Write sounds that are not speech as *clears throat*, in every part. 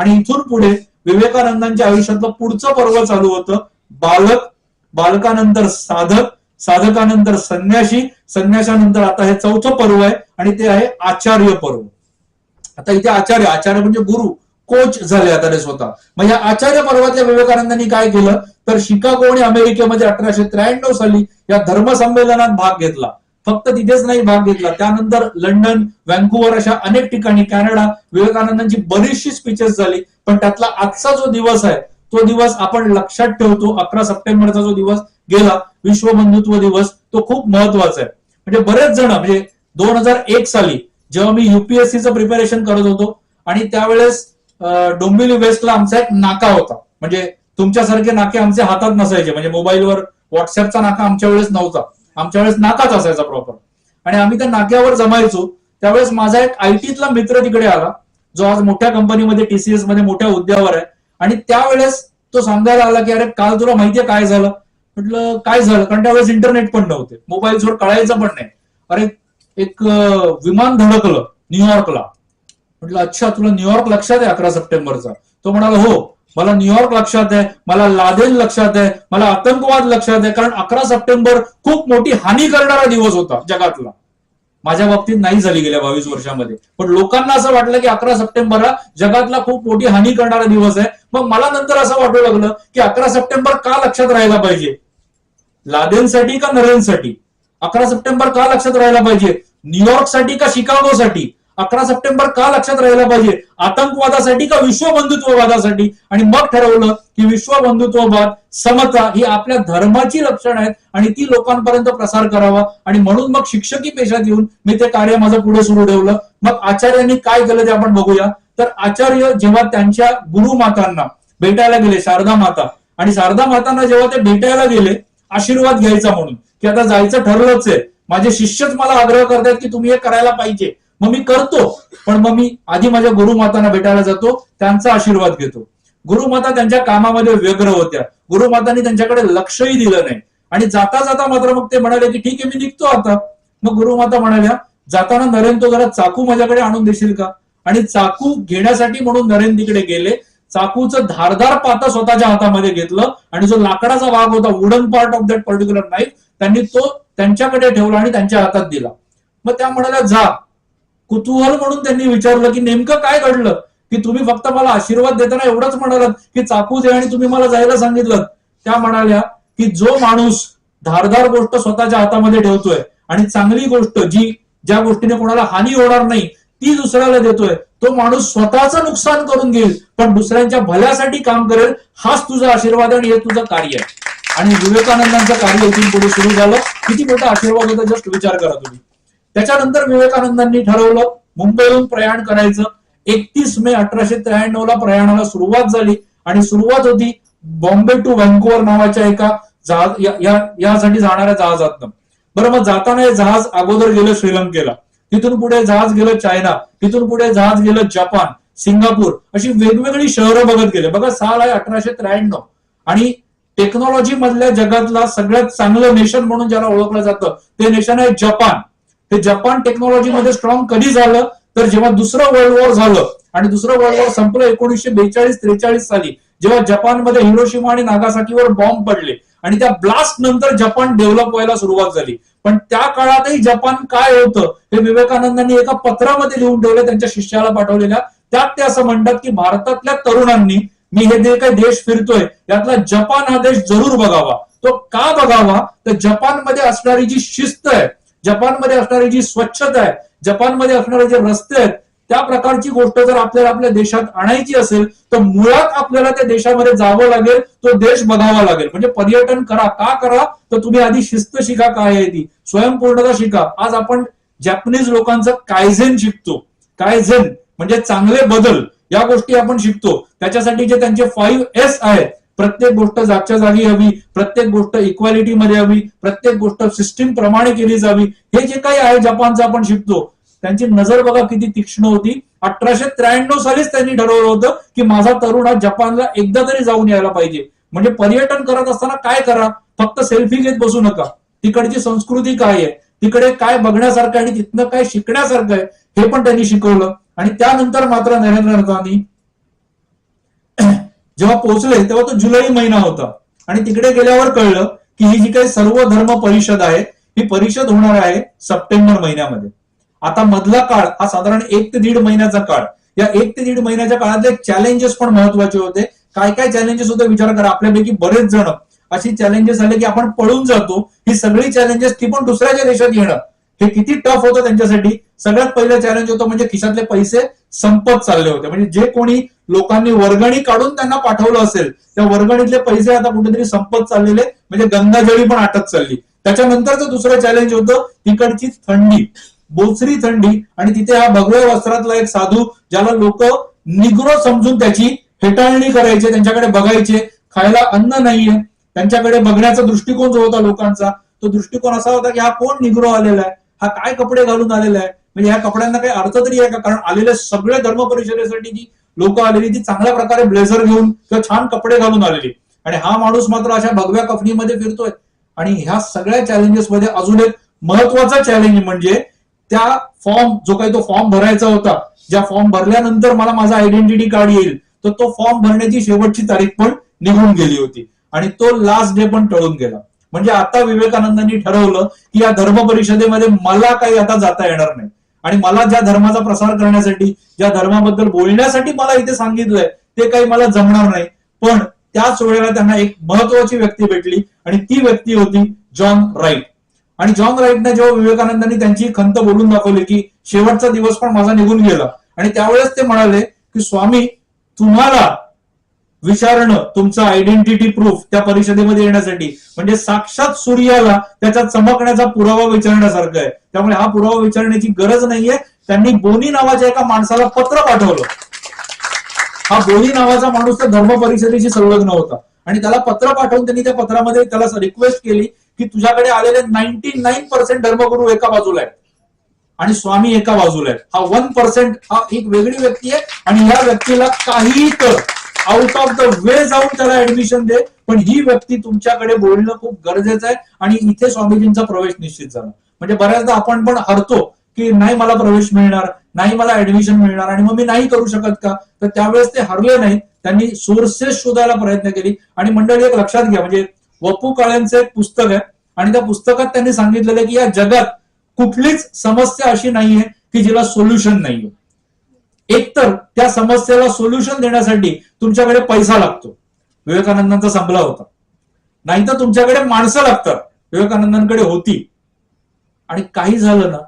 आणि इथून पुढे विवेकानंदांच्या आयुष्यातलं पुढचं पर्व चालू होतं. बालक बालकानंतर साधक साधकानंतर संन्याशी संन्यासानंतर आता हे चौथं पर्व आहे आणि ते आहे आचार्य पर्व. आता इथे आचार्य आचार्य म्हणजे गुरु कोच झाले आता स्वतः. मग या आचार्य पर्वातल्या विवेकानंदांनी काय केलं? तर शिकागो आणि अमेरिकेमध्ये अठराशे त्र्याण्णव साली या धर्म संमेलनात भाग घेतला. फक्त तिथेच नाही भाग घेतला. त्यानंतर लंडन व्हँकुव्हर अशा अनेक ठिकाणी कॅनडा विवेकानंदांची बरीचशी स्पीचेस झाली. पण त्यातला आजचा जो दिवस आहे तो दिवस आपण लक्षात ठेवतो. अकरा सप्टेंबरचा जो दिवस गेला विश्व बंधुत्व दिवस तो खूप महत्त्वाचा आहे. म्हणजे बरेच जण म्हणजे दोन हजार एक साली जेव्हा मी युपीएससीचं प्रिपरेशन करत होतो आणि त्यावेळेस डोंबिवली वेस्टला आमचा एक नाका होता. म्हणजे तुमच्यासारखे नाके आमच्या हातात नसायचे. म्हणजे मोबाईलवर व्हॉट्सअपचा नाका आमच्या वेळेस नव्हता. आमच्या वेळेस नाकाच असायचा प्रॉपर आणि आम्ही त्या नाक्यावर जमायचो. त्यावेळेस माझा एक आयटीतला मित्र तिकडे आला जो आज मोठ्या कंपनीमध्ये टीसीएसमध्ये मोठ्या हुद्द्यावर आहे. आणि त्यावेळेस तो सांगायला आला की अरे काल तुला माहितीये काय झालं? म्हटलं काय झालं? कारण त्यावेळेस इंटरनेट पण नव्हते. मोबाईल जोड कळायचं पण नाही. अरे एक विमान धडकलं न्यूयॉर्कला. म्हटलं अच्छा तुला न्यूयॉर्क लक्षात आहे अकरा सप्टेंबरचा? तो म्हणाला हो. मला न्यूयॉर्क लक्षात आहे मला लादेन लक्षात आहे मला आतंकवाद लक्षात आहे कारण अकरा सप्टेंबर खूप मोठी हानी करणारा दिवस होता जगातला. माझ्या बाबतीत नाही झाली गेल्या बावीस वर्षामध्ये. पण लोकांना असं वाटलं की अकरा सप्टेंबर हा जगातला खूप मोठी हानी करणारा दिवस आहे. मग मला नंतर असं वाटू लागलं की अकरा सप्टेंबर का लक्षात राहायला पाहिजे? लादेनसाठी का नरेनसाठी? अकरा सप्टेंबर का लक्षात राहायला पाहिजे? न्यूयॉर्कसाठी का शिकागोसाठी? अकरा सप्टेंबर का लक्षात राहायला पाहिजे? आतंकवादासाठी का विश्व बंधुत्ववादासाठी आणि मग ठरवलं की विश्व बंधुत्ववाद समता ही आपल्या धर्माची लक्षणं आहेत आणि ती लोकांपर्यंत प्रसार करावा. आणि म्हणून मग शिक्षकी पेशात येऊन मी ते कार्य माझं पुढे सुरू ठेवलं. मग आचार्यांनी काय केलं ते आपण बघूया. तर आचार्य जेव्हा त्यांच्या गुरुमातांना भेटायला गेले शारदा माता आणि शारदा मातांना जेव्हा ते भेटायला गेले आशीर्वाद घ्यायचा म्हणून की आता जायचं ठरलंच आहे. माझे शिष्यच मला आग्रह करतात की तुम्ही हे करायला पाहिजे. मग मी करतो पण मग मी आधी माझ्या गुरुमातांना भेटायला जातो त्यांचा आशीर्वाद घेतो. गुरुमाता त्यांच्या कामामध्ये व्यग्र होत्या. गुरुमातांनी त्यांच्याकडे लक्षही दिलं नाही. आणि जाता जाता मात्र मग ते म्हणाले की ठीक आहे मी निघतो आता. मग गुरुमाता म्हणाल्या जाताना नरेन तो जरा चाकू माझ्याकडे आणून देशील का? आणि चाकू घेण्यासाठी म्हणून नरेन तिकडे गेले. चाकूचं धारदार पाता स्वतःच्या हातामध्ये घेतलं आणि जो लाकडाचा भाग होता wooden part of that particular knife त्यांनी तो त्यांच्याकडे ठेवला आणि त्यांच्या हातात दिला. मग त्या म्हणाल्या जा कुतूहल म्हणून त्यांनी विचारलं की नेमकं काय घडलं? की तुम्ही फक्त मला आशीर्वाद देताना एवढंच म्हणालात की चाकू दे आणि तुम्ही मला जायला सांगितलं त्या म्हणाल्या की जो माणूस धारदार गोष्ट स्वतःच्या हातामध्ये ठेवतोय आणि चांगली गोष्ट जी ज्या गोष्टीने कोणाला हानी होणार नाही ती दुसऱ्याला देतोय तो माणूस स्वतःचं नुकसान करून घेईल पण दुसऱ्यांच्या भल्यासाठी काम करेल हाच तुझा आशीर्वाद आणि हे तुझं कार्य आहे. आणि विवेकानंदांचं कार्य इथून पुढे सुरू झालं. किती मोठा आशीर्वाद होता जस्ट विचार करा तुम्ही. त्याच्यानंतर विवेकानंदांनी ठरवलं मुंबईहून प्रयाण करायचं. एकतीस मे अठराशे त्र्याण्णव ला प्रयाणाला सुरुवात झाली आणि सुरुवात होती बॉम्बे टू व्हँकुवर नावाच्या एका जहाज या- या- यासाठी जाणाऱ्या जहाजातनं. बरं मग जाताना हे जहाज अगोदर गेलं श्रीलंकेला. तिथून पुढे जहाज गेलं चायना. तिथून पुढे जहाज गेलं जपान सिंगापूर. अशी वेगवेगळी शहरं बघत गेले. बघा साल आहे अठराशे त्र्याण्णव. आणि टेक्नॉलॉजी मधल्या जगातला सगळ्यात चांगलं नेशन म्हणून ज्याला ओळखलं जातं ते नेशन आहे जपान. हे जपान टेक्नॉलॉजीमध्ये स्ट्रॉंग कधी झालं? तर जेव्हा दुसरं वर्ल्ड वॉर झालं आणि दुसरं वर्ल्ड वॉर संपलं एकोणीसशे बेचाळीस त्रेचाळीस साली जेव्हा जपानमध्ये हिरोशिमा आणि नागासाकीवर बॉम्ब पडले आणि त्या ब्लास्ट नंतर जपान डेव्हलप व्हायला सुरुवात झाली. पण त्या काळातही जपान काय होतं हे विवेकानंदांनी एका पत्रामध्ये लिहून ठेवलं त्यांच्या शिष्याला पाठवलेल्या. त्यात ते असं म्हणतात की भारतातल्या तरुणांनी मी हे जे काही देश फिरतोय यातला जपान हा देश जरूर बघावा. तो का बघावा? तर जपानमध्ये असणारी जी शिस्त आहे जपानमध्ये असणारी जी स्वच्छता आहे जपानमध्ये असणारे जे रस्ते आहेत त्या प्रकारची गोष्ट जर आपल्याला आपल्या देशात आणायची असेल तर मुळात आपल्याला त्या देशामध्ये जावं लागेल तो देश बघावा लागेल. म्हणजे पर्यटन करा का करा तर तुम्ही आधी शिस्त शिका काय आहे ती. स्वयंपूर्णता शिका. आज आपण जॅपनीज लोकांचं कायझेन शिकतो. कायझेन म्हणजे चांगले बदल या गोष्टी आपण शिकतो. त्याच्यासाठी जे त्यांचे फाईव्ह एस आहेत प्रत्येक गोष्ट जागच्या जागी हवी प्रत्येक गोष्ट इक्वालिटी मध्ये हवी प्रत्येक गोष्ट सिस्टीम प्रमाणे केली जावी हे जे काही आहे जपानचं आपण शिकतो. त्यांची नजर बघा किती तीक्ष्ण होती. अठराशे त्र्याण्णव सालीच त्यांनी ठरवलं होतं की माझा तरुण हा जपानला एकदा तरी जाऊन यायला पाहिजे. म्हणजे पर्यटन करत असताना काय करा? फक्त सेल्फी घेत बसू नका. तिकडची संस्कृती काय आहे? तिकडे काय बघण्यासारखं आणि तिथनं काय शिकण्यासारखं आहे? हे पण त्यांनी शिकवलं. आणि त्यानंतर मात्र नरेंद्र मोदी जेव्हा पोहोचले तेव्हा तो जुलै महिना होता. आणि तिकडे गेल्यावर कळलं की ही जी काही सर्व धर्म परिषद आहे ही परिषद होणार आहे सप्टेंबर महिन्यामध्ये. आता मधला काळ हा साधारण एक ते दीड महिन्याचा काळ. या एक ते दीड महिन्याच्या काळातले चॅलेंजेस पण महत्त्वाचे होते. काय काय चॅलेंजेस होते विचार करा. आपल्यापैकी बरेच जण अशी चॅलेंजेस आले की आपण पळून जातो. ही सगळी चॅलेंजेस ती पण दुसऱ्याच्या देशात येणं. हे किती टफ होतं त्यांच्यासाठी. सगळ्यात पहिलं चॅलेंज होतं म्हणजे खिशातले पैसे संपत चालले होते. म्हणजे जे कोणी लोकांनी वर्गणी काढून त्यांना पाठवलं असेल. त्या वर्गणीतले पैसे आता कुठेतरी संपत चाललेले म्हणजे गंगाजळी पण आटत चालली. त्याच्यानंतरचं दुसरं चॅलेंज होतं तिकडची थंडी. बोचरी थंडी. आणि तिथे हा भगव्या वस्त्रातला एक साधू ज्याला लोक निग्रो समजून त्याची हेटाळणी करायचे त्यांच्याकडे बघायचे. खायला अन्न नाहीये. त्यांच्याकडे बघण्याचा दृष्टिकोन जो होता लोकांचा तो दृष्टिकोन असा होता की हा कोण निग्रो आलेला आहे? हा काय कपडे घालून आलेला आहे? म्हणजे ह्या कपड्यांना काही अर्थ तरी आहे का? कारण आलेल्या सगळ्या धर्म परिषदेसाठी जी लोक आलेली ती चांगल्या प्रकारे ब्लेझर घेऊन किंवा छान कपडे घालून आलेली. आणि हा माणूस मात्र अशा भगव्या कफनीमध्ये फिरतोय. आणि ह्या सगळ्या चॅलेंजेस मध्ये अजून एक महत्त्वाचा चॅलेंज म्हणजे त्या फॉर्म जो काही तो फॉर्म भरायचा होता ज्या फॉर्म भरल्यानंतर मला माझा आयडेंटिटी कार्ड येईल तर तो फॉर्म भरण्याची शेवटची तारीख पण निघून गेली होती. आणि तो लास्ट डे पण टळून गेला. म्हणजे आता विवेकानंदांनी ठरवलं की या धर्म परिषदेमध्ये मला काही आता जाता येणार नाही. आणि मला ज्या धर्माचा प्रसार करण्यासाठी ज्या धर्माबद्दल बोलण्यासाठी मला इथे सांगितलंय ते काही मला जमणार नाही. पण त्याच वेळेला त्यांना एक महत्वाची व्यक्ती भेटली आणि ती व्यक्ती होती जॉन राईट. आणि जॉन राईटने जेव्हा विवेकानंदांनी त्यांची खंत बोलून दाखवली की शेवटचा दिवस पण माझा निघून गेला. आणि त्यावेळेस ते म्हणाले की स्वामी तुम्हाला विचारणं तुमचं आयडेंटिटी प्रूफ त्या परिषदेमध्ये येण्यासाठी म्हणजे साक्षात सूर्याला त्याच्या चमकण्याचा पुरावा विचारण्यासारखं आहे. त्यामुळे हा पुरावा विचारण्याची गरज नाहीये. त्यांनी बोनी नावाच्या एका माणसाला पत्र पाठवलं. हा बोनी नावाचा माणूस तर धर्म परिषदेशी संलग्न होता. आणि त्याला पत्र पाठवून त्यांनी त्या पत्रामध्ये त्याला रिक्वेस्ट केली की तुझ्याकडे आलेले नाईन्टी नाईन पर्सेंट धर्मगुरू एका बाजूला आहेत. आणि स्वामी एका बाजूला आहेत. हा वन पर्सेंट हा एक वेगळी व्यक्ती आहे आणि या व्यक्तीला काही तर आउट ऑफ द वे जाऊन त्याला ऍडमिशन दे. पण ही व्यक्ती तुमच्याकडे बोलणं खूप गरजेचं आहे आणि इथे स्वामीजींचा प्रवेश निश्चित झाला. म्हणजे बऱ्याचदा आपण पण हरतो की नाही मला प्रवेश मिळणार नाही मला ऍडमिशन मिळणार आणि मग मी नाही करू शकत का? तर त्यावेळेस ते हरले नाही त्यांनी सोर्सेस शोधायला प्रयत्न केली. आणि मंडळी एक लक्षात घ्या म्हणजे वपू काळ्यांचं एक पुस्तक आहे आणि त्या पुस्तकात त्यांनी सांगितलेलं की या जगात कुठलीच समस्या अशी नाहीये की जिला सोल्युशन नाहीये. एकतर त्या समस्येला सोल्युशन देण्यासाठी तुमच्याकडे पैसा लागतो. विवेकानंदांचा संपला होता. नाहीतर तुमच्याकडे माणसं लागतात. विवेकानंदांकडे होती. आणि काही झालं ना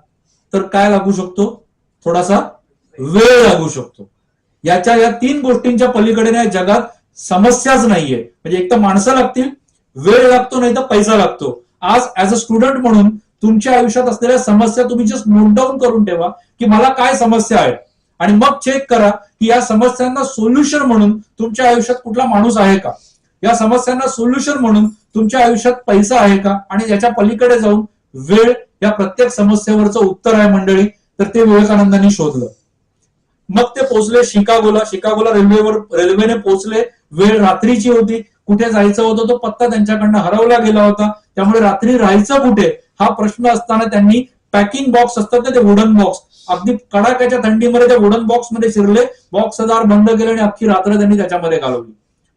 तर काय लागू शकतो? थोडासा वेळ लागू शकतो. याच्या या तीन गोष्टींच्या पलीकडे ना या जगात समस्याच नाहीये. म्हणजे एक तर माणसं लागतील वेळ लागतो नाही तर पैसा लागतो. आज ऍज अ स्टुडंट म्हणून तुमच्या आयुष्यात असलेल्या समस्या तुम्ही जस्ट नोट डाऊन करून ठेवा की मला काय समस्या आहे. आणि मग चेक करा की या समस्यांना सोल्युशन म्हणून तुमच्या आयुष्यात कुठला माणूस आहे का? या समस्यांना सोल्युशन म्हणून तुमच्या आयुष्यात पैसा आहे का? आणि याच्या पलीकडे जाऊन वेळ या प्रत्येक समस्येवरचं उत्तर आहे मंडळी तर ते विवेकानंदांनी शोधलं. मग ते पोहोचले शिकागोला. शिकागोला रेल्वेवर रेल्वेने पोहोचले. वेळ रात्रीची होती. कुठे जायचं होतं तो पत्ता त्यांच्याकडनं हरवला गेला होता. त्यामुळे रात्री राहायचं कुठे हा प्रश्न असताना त्यांनी पॅकिंग बॉक्स असतात ना ते वुडन बॉक्स अगदी कडाक्याच्या थंडीमध्ये त्या वुडन बॉक्समध्ये शिरले. बॉक्स दार बंद केले आणि अख्खी रात्र त्यांनी त्याच्यामध्ये घालवली.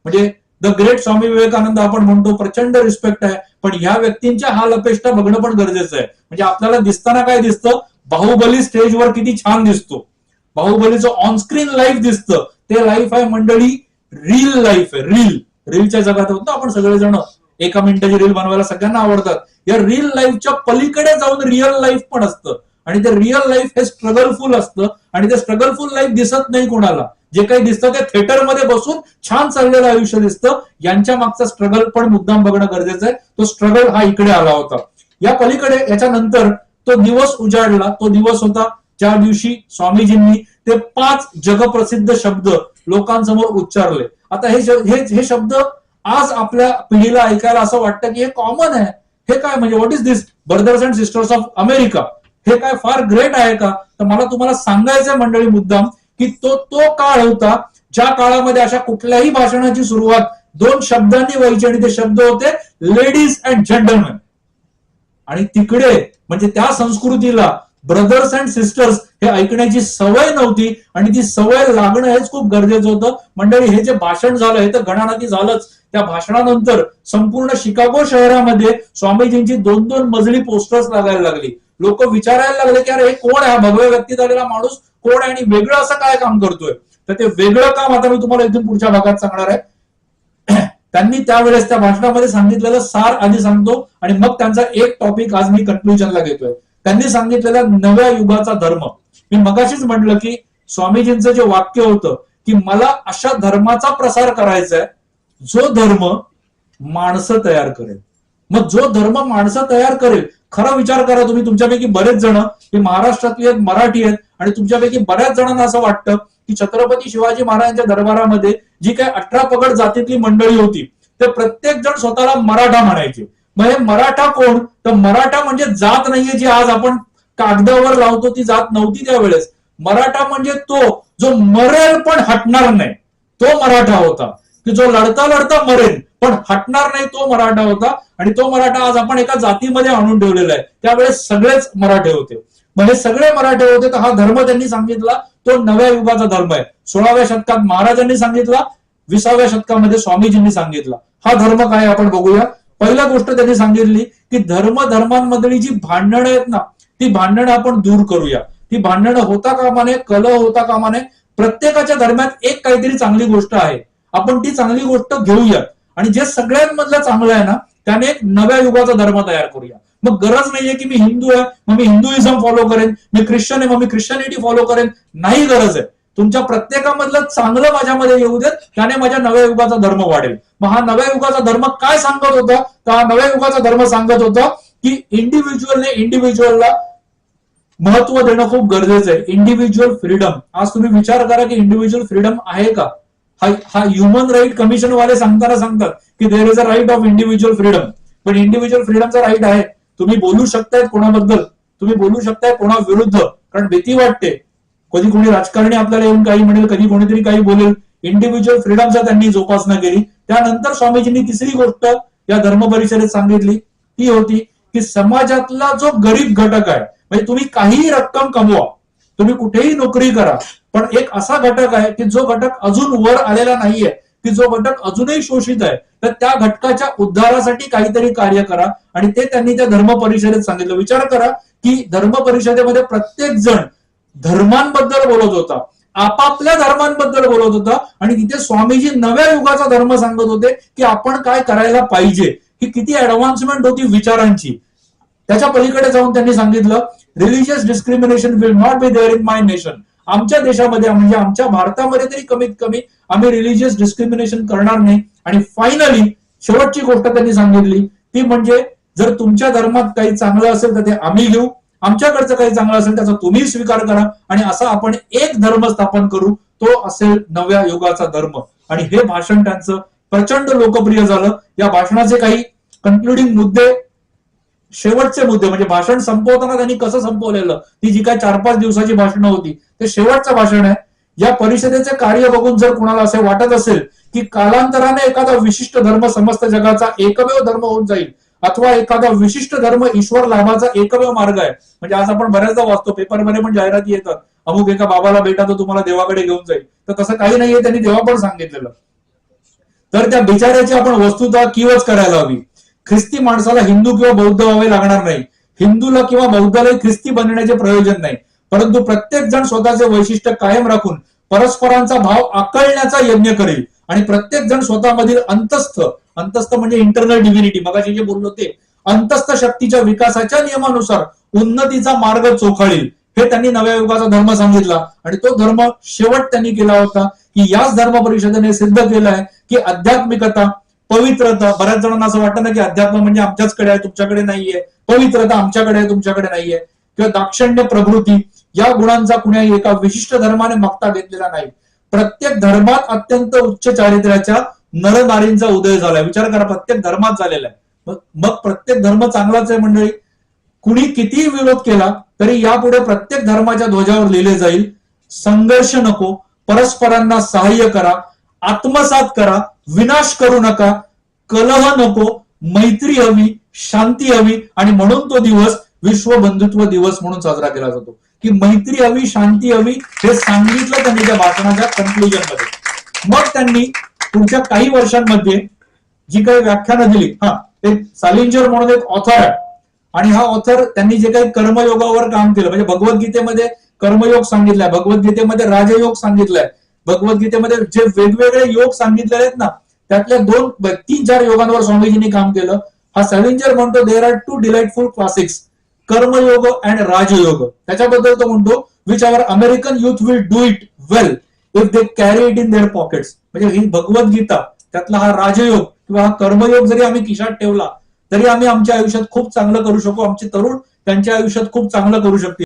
म्हणजे द ग्रेट स्वामी विवेकानंद आपण म्हणतो प्रचंड रिस्पेक्ट आहे. पण ह्या व्यक्तींच्या हाल अपेष्टा बघणं पण गरजेचं आहे. म्हणजे आपल्याला दिसताना काय दिसतं? बाहुबली स्टेजवर किती छान दिसतो. बाहुबलीचं ऑनस्क्रीन लाईफ दिसतं. ते लाईफ आहे मंडळी रील लाईफ आहे रील रीलच्या जगात होतो आपण सगळेजण. एका मिनिटाची रील बनवायला सगळ्यांना आवडतात. या रील लाईफच्या पलीकडे जाऊन रिअल लाईफ पण असतं. आणि ते रिअल लाईफ हे स्ट्रगलफुल असतं. आणि ते स्ट्रगलफुल लाईफ दिसत नाही कोणाला. जे काही दिसतं ते थिएटरमध्ये बसून छान चाललेलं आयुष्य दिसतं. यांच्या मागचा स्ट्रगल पण मुद्दाम बघणं गरजेचं आहे. तो स्ट्रगल हा इकडे आला होता. या पलीकडे याच्यानंतर तो दिवस उजाडला. तो दिवस होता ज्या दिवशी स्वामीजींनी ते पाच जगप्रसिद्ध शब्द लोकांसमोर उच्चारले. आता हे हे हे शब्द आज आपल्या पिढीला ऐकायला असं वाटतं की हे कॉमन आहे. हे काय म्हणजे what is this brothers and sisters of America हे काय फार ग्रेट आहे का? तर मला तुम्हाला सांगायचंय मंडळी मुद्दाम की तो तो काळ होता ज्या काळामध्ये अशा कुठल्याही भाषणाची सुरुवात दोन शब्दांनी व्हायची आणि ते शब्द होते लेडीज अँड जेंटलमॅन आणि तिकडे म्हणजे त्या संस्कृतीला ब्रदर्स अँड सिस्टर्स हे ऐकण्याची सवय नव्हती आणि ती सवय लागणं हेच खूप गरजेचं होतं. मंडळी हे जे भाषण झालं हे तर घणानाती झालंच. त्या भाषणानंतर संपूर्ण शिकागो शहरामध्ये स्वामीजींची दोन दोन मजली पोस्टर्स लागायला लागली. लोक विचारायला लागले की अरे हे कोण आहे? भगव्या व्यक्तीत आलेला माणूस कोण आहे आणि वेगळं असं काय काम करतोय? तर ते वेगळं काम आता मी तुम्हाला इथून पुढच्या भागात सांगणार आहे. *clears throat* त्यांनी त्यावेळेस त्या भाषणामध्ये सांगितलेलं सार आधी सांगतो आणि मग त्यांचा एक टॉपिक आज मी कन्क्लुजनला घेतोय. त्यांनी सांगितलेला नव्या युगाचा धर्म. मी मगाशीच म्हटलं की स्वामीजींचं जे वाक्य होतं की मला अशा धर्माचा प्रसार करायचा आहे जो धर्म माणसं तयार करेल. मग जो धर्म माणसं तयार करेल खरा विचार करा तुम्ही. तुमच्यापैकी बरेच जण हे महाराष्ट्रातले आहेत मराठी आहेत आणि तुमच्यापैकी बऱ्याच जणांना असं वाटतं की छत्रपती शिवाजी महाराजांच्या दरबारामध्ये जी काही अठरा पगड जातीतली मंडळी होती ते प्रत्येक जण स्वतःला मराठा म्हणायचे. मग हे मराठा कोण? तर मराठा म्हणजे जात नाहीये जी आज आपण कागदावर लावतो ती जात नव्हती त्यावेळेस. मराठा म्हणजे तो जो मरेल पण हटणार नाही. तो मराठा होता. की जो लढता लढता मरेल पण हटणार नाही तो मराठा होता. आणि तो मराठा आज आपण एका जातीमध्ये आणून ठेवलेला आहे. त्यावेळेस सगळेच मराठे होते. मग हे सगळे मराठे होते तर हा धर्म त्यांनी सांगितला. तो नव्या युगाचा धर्म आहे. सोळाव्या शतकात महाराजांनी सांगितला. विसाव्या शतकामध्ये स्वामीजींनी सांगितला. हा धर्म काय आपण बघूया. पहिला गोष्ट त्यांनी सांगितली की धर्म धर्मांमधली जी भांडणं आहेत ना ती भांडणं आपण दूर करूया. ती भांडणं होता कामा नये कलह होता कामा नये प्रत्येकाच्या दरम्यान एक काहीतरी चांगली गोष्ट आहे. आपण ती चांगली गोष्ट घेऊया आणि जे सगळ्यांमधलं चांगलं आहे ना त्याने एक नव्या युगाचा धर्म तयार करूया. मग गरज नाहीये की मी हिंदू आहे मग मी हिंदुइझम फॉलो करेन मी ख्रिश्चन आहे मग मी ख्रिश्चनिटी फॉलो करेन. नाही गरज आहे. तुमच्या प्रत्येकामधलं चांगलं माझ्यामध्ये येऊ देत त्याने माझ्या नव्या युगाचा धर्म वाढेल. मग हा नव्या युगाचा धर्म काय सांगत होता? तर हा नव्या युगाचा धर्म सांगत होता की इंडिव्हिज्युअलने इंडिव्हिज्युअलला महत्त्व देणं खूप गरजेचं आहे. इंडिव्हिज्युअल फ्रीडम आज तुम्ही विचार करा की इंडिव्हिज्युअल फ्रीडम आहे का? हा हा ह्युमन राईट कमिशन वाले सांगताना सांगतात की there is a right of individual freedom पण इंडिव्हिज्युअल फ्रीडमचा राईट आहे. तुम्ही बोलू शकतायत कोणाबद्दल. तुम्ही बोलू शकताय कोणा विरुद्ध. कारण भीती वाटते. कधी कोणी राजकारणी आपल्याला येऊन काही म्हणेल कधी कोणीतरी काही बोलेल. इंडिव्हिज्युअल फ्रीडमचा त्यांनी जोपासना केली. त्यानंतर स्वामीजींनी तिसरी गोष्ट या धर्म परिषदेत सांगितली. ती होती की समाजातला जो गरीब घटक आहे म्हणजे तुम्ही काहीही रक्कम कमवा तुम्ही कुठेही नोकरी करा. पण एक असा घटक आहे की जो घटक अजून वर आलेला नाहीये की जो घटक अजूनही शोषित आहे तर त्या घटकाच्या उद्धारासाठी काहीतरी कार्य करा आणि ते त्यांनी त्या धर्म परिषदेत सांगितलं. विचार करा की धर्म परिषदेमध्ये प्रत्येक जण धर्मांबद्दल बोलत होता. आपापल्या धर्मांबद्दल बोलत होता आणि तिथे स्वामीजी नव्या युगाचा धर्म सांगत होते की आपण काय करायला पाहिजे. ही किती ऍडव्हान्समेंट होती विचारांची. त्याच्या पलीकडे जाऊन त्यांनी सांगितलं religious discrimination will not be there in my nation आमच्या देशामध्ये म्हणजे आमच्या भारतामध्ये तरी कमीत कमी आम्ही रिलिजियस डिस्क्रिमिनेशन करणार नाही. आणि फायनली शेवटची गोष्ट त्यांनी सांगितली ती म्हणजे जर तुमच्या धर्मात काही चांगलं असेल तर ते आम्ही घेऊ. आमच्याकडचं काही चांगलं असेल त्याचा तुम्ही स्वीकार करा. आणि असा आपण एक धर्म स्थापन करू तो असेल नव्या युगाचा धर्म. आणि हे भाषण त्यांचं प्रचंड लोकप्रिय झालं. या भाषणाचे काही कन्क्लुडिंग मुद्दे शेवटचे मुद्दे म्हणजे भाषण संपवताना त्यांनी कसं संपवलेलं? ती जी काय चार पाच दिवसाची भाषणं होती ते शेवटचं भाषण आहे. या परिषदेचे कार्य बघून जर कुणाला असे वाटत असेल की कालांतराने एखादा विशिष्ट धर्म समस्त जगाचा एकमेव धर्म होऊन जाईल अथवा एखादा विशिष्ट धर्म ईश्वर लाभाचा एकमेव मार्ग आहे म्हणजे आज आपण बऱ्याचदा वाचतो पेपरमध्ये पण जाहिराती येतात अमुक एका बाबाला भेटा तो तुम्हाला देवाकडे घेऊन जाईल. तर तसं काही नाहीये त्यांनी देवा पण सांगितलेलं. तर त्या बिचाऱ्याची आपण वस्तुता किवच करायला हवी. ख्रिस्ती माणसाला हिंदू किंवा बौद्ध व्हावे लागणार नाही. हिंदूला किंवा बौद्धालाही ख्रिस्ती बनण्याचे प्रयोजन नाही. परंतु प्रत्येक जण स्वतःचे वैशिष्ट्य कायम राखून परस्परांचा भाव आकळण्याचा यज्ञ करेल. आणि प्रत्येक जण स्वतःमधील अंतस्थ अंतस्थ म्हणजे इंटरनल डिव्हिनिटी मगाशी जे बोललो ते अंतस्थ शक्तीच्या विकासाच्या नियमानुसार उन्नतीचा मार्ग चोखाळील. हे त्यांनी नव्या युगाचा धर्म सांगितला. आणि तो धर्म शेवट त्यांनी केला होता की याच धर्म परिषदेने सिद्ध केलाय आहे की आध्यात्मिकता पवित्रता. बऱ्याच जणांना असं वाटतं ना की अध्यात्म म्हणजे आमच्याचकडे आहे तुमच्याकडे नाहीये. पवित्रता आमच्याकडे आहे तुमच्याकडे नाहीये. किंवा दाक्षण्य प्रभृती या गुणांचा कुण्याही एका विशिष्ट धर्माने मागता घेतलेला नाही. प्रत्येक धर्मात अत्यंत उच्च चारित्र्याच्या नरनारींचा उदय झालाय. विचार करा प्रत्येक धर्मात झालेला आहे. मग मग प्रत्येक धर्म चांगलाच आहे मंडळी. कुणी कितीही विरोध केला तरी यापुढे प्रत्येक धर्माच्या ध्वजावर लिहिले जाईल संघर्ष नको परस्परांना सहाय्य करा आत्मसात करा विनाश करू नका कलह नको मैत्री हवी शांती हवी आणि म्हणून तो दिवस विश्व बंधुत्व दिवस म्हणून साजरा केला जातो. की मैत्री हवी शांती हवी हे सांगितलं त्यांनी त्या भाषणाच्या कन्क्लुजनमध्ये. मग त्यांनी पुढच्या काही वर्षांमध्ये जी काही व्याख्यानं दिली हा एक सालिंजर म्हणून एक ऑथर आहे. आणि हा ऑथर त्यांनी जे काही कर्मयोगावर काम केलं म्हणजे भगवद्गीतेमध्ये कर्मयोग सांगितलाय भगवद्गीतेमध्ये राजयोग सांगितलाय भगवद्गीतेमध्ये जे वेगवेगळे योग सांगितलेले आहेत ना त्यातल्या दोन तीन चार योगांवर स्वामीजींनी काम केलं. हा सॅलेंजर म्हणतो there are two delightful classics Karmayoga and Rajayoga. त्याच्याबद्दल तो म्हणतो which our American youth will do it well if they carry it in their pockets म्हणजे ही भगवद्गीता त्यातला हा राजयोग किंवा हा कर्मयोग जरी आम्ही खिशात ठेवला तरी आम्ही आमच्या आयुष्यात खूप चांगलं करू शकू. आमचे तरुण त्यांच्या आयुष्यात खूप चांगलं करू शकतील.